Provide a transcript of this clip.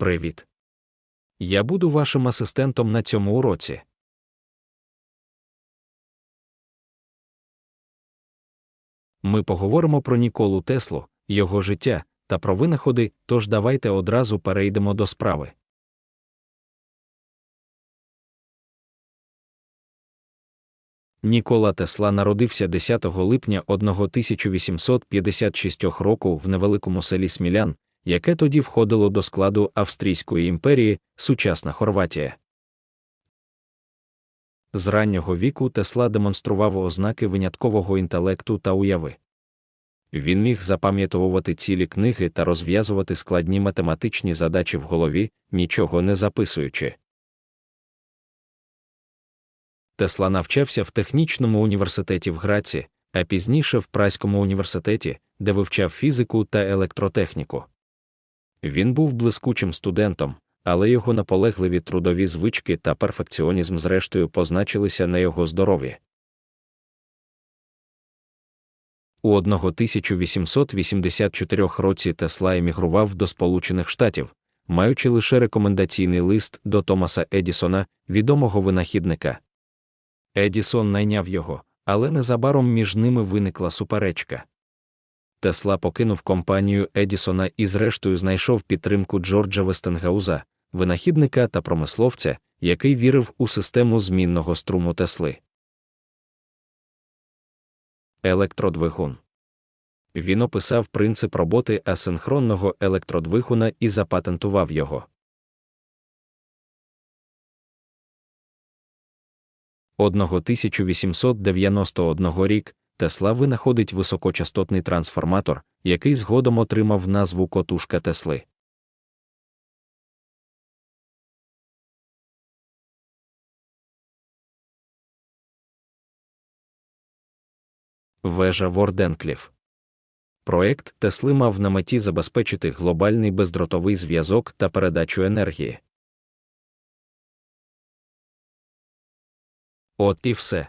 Привіт. Я буду вашим асистентом на цьому уроці. Ми поговоримо про Ніколу Теслу, його життя та про винаходи, тож давайте одразу перейдемо до справи. Нікола Тесла народився 10 липня 1856 року в невеликому селі Смілян, яке тоді входило до складу Австрійської імперії, сучасна Хорватія. З раннього віку Тесла демонстрував ознаки виняткового інтелекту та уяви. Він міг запам'ятовувати цілі книги та розв'язувати складні математичні задачі в голові, нічого не записуючи. Тесла навчався в технічному університеті в Граці, а пізніше в Праському університеті, де вивчав фізику та електротехніку. Він був блискучим студентом, але його наполегливі трудові звички та перфекціонізм зрештою позначилися на його здоров'ї. У 1884 році Тесла емігрував до Сполучених Штатів, маючи лише рекомендаційний лист до Томаса Едісона, відомого винахідника. Едісон найняв його, але незабаром між ними виникла суперечка. Тесла покинув компанію Едісона і зрештою знайшов підтримку Джорджа Вестенгауза, винахідника та промисловця, який вірив у систему змінного струму Тесли. Електродвигун. Він описав принцип роботи асинхронного електродвигуна і запатентував його. Одного 1891 рік Тесла винаходить високочастотний трансформатор, який згодом отримав назву котушка Тесли. Вежа Ворденкліф. Проект Тесли мав на меті забезпечити глобальний бездротовий зв'язок та передачу енергії. От і все.